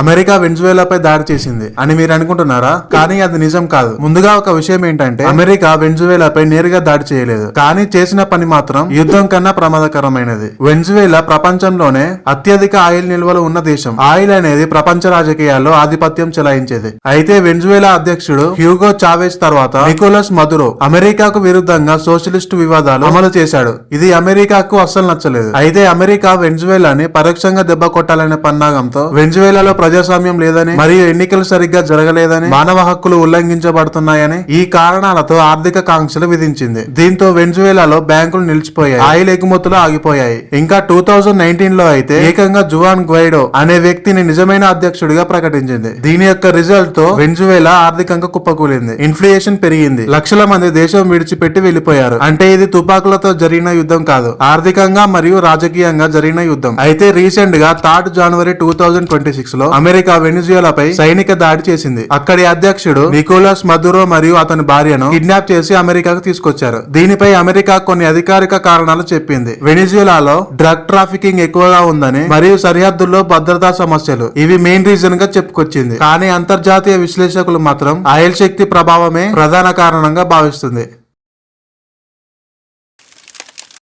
America వెన్జువేలాపై దాడి చేసింది అని మీరు అనుకుంటున్నారా? కానీ అది నిజం కాదు. ముందుగా ఒక విషయం ఏంటంటే అమెరికా వెన్జువేలాపై నేరుగా దాడి చేయలేదు. కానీ చేసిన పని మాత్రం యుద్ధం కన్నా ప్రమాదకరమైనది. వెన్జువేలా ప్రపంచంలోనే అత్యధిక ఆయిల్ నిల్వలు ఉన్న దేశం. ఆయిల్ అనేది ప్రపంచ రాజకీయాల్లో ఆధిపత్యం చెలాయించేది. అయితే వెన్జువేలా అధ్యక్షుడు హ్యూగో చావేజ్ తర్వాత నికోలస్ మధురో అమెరికాకు విరుద్ధంగా సోషలిస్టు వివాదాలు అమలు చేశాడు. ఇది అమెరికాకు అస్సలు నచ్చలేదు. అయితే అమెరికా వెన్జువేలాని పరోక్షంగా దెబ్బ కొట్టాలనే పన్నాగంతో వెన్జువేలాలో ప్రజాస్వామ్యం లేదని మరియు ఎన్నికలు సరిగ్గా జరగలేదని మానవ హక్కులు ఉల్లంఘించబడుతున్నాయని ఈ కారణాలతో ఆర్థిక కాంక్షలు విధించింది. దీంతో వెన్జువేలాలో బ్యాంకులు నిలిచిపోయాయి. ఆయిల్ ఎగుమతులు ఆగిపోయాయి. ఇంకా టూ థౌజండ్ నైన్టీన్లో అయితే ఏకంగా జువాన్ గ్వైడో అనే వ్యక్తిని నిజమైన అధ్యక్షుడిగా ప్రకటించింది. దీని యొక్క రిజల్ట్తో వెన్జువేలా ఆర్థికంగా కుప్పకూలింది. ఇన్ఫ్లేషన్ పెరిగింది. లక్షల మంది దేశం విడిచిపెట్టి వెళ్ళిపోయారు అంటే ఇది తుపాకులతో జరిగిన యుద్ధం కాదు. ఆర్థికంగా మరియు రాజకీయంగా జరిగిన యుద్ధం. అయితే రీసెంట్గా third January two thousand twenty సిక్స్లో అమెరికా వెనిజుయేలాపై సైనిక దాడి చేసింది. అక్కడి అధ్యక్షుడు నికోలస్ మదురో మరియు అతని భార్యను కిడ్నాప్ చేసి అమెరికాకు తీసుకొచ్చారు. దీనిపై అమెరికా కొన్ని అధికారిక కారణాలు చెప్పింది. వెనిజుయేలాలో డ్రగ్ ట్రాఫికింగ్ ఎక్కువగా ఉందని మరియు సరిహద్దుల్లో భద్రతా సమస్యలు ఇవి మెయిన్ రీజన్గా చెప్పుకొచ్చింది. కానీ అంతర్జాతీయ విశ్లేషకులు మాత్రం ఆయిల్ శక్తి ప్రభావమే ప్రధాన కారణంగా భావిస్తుంది.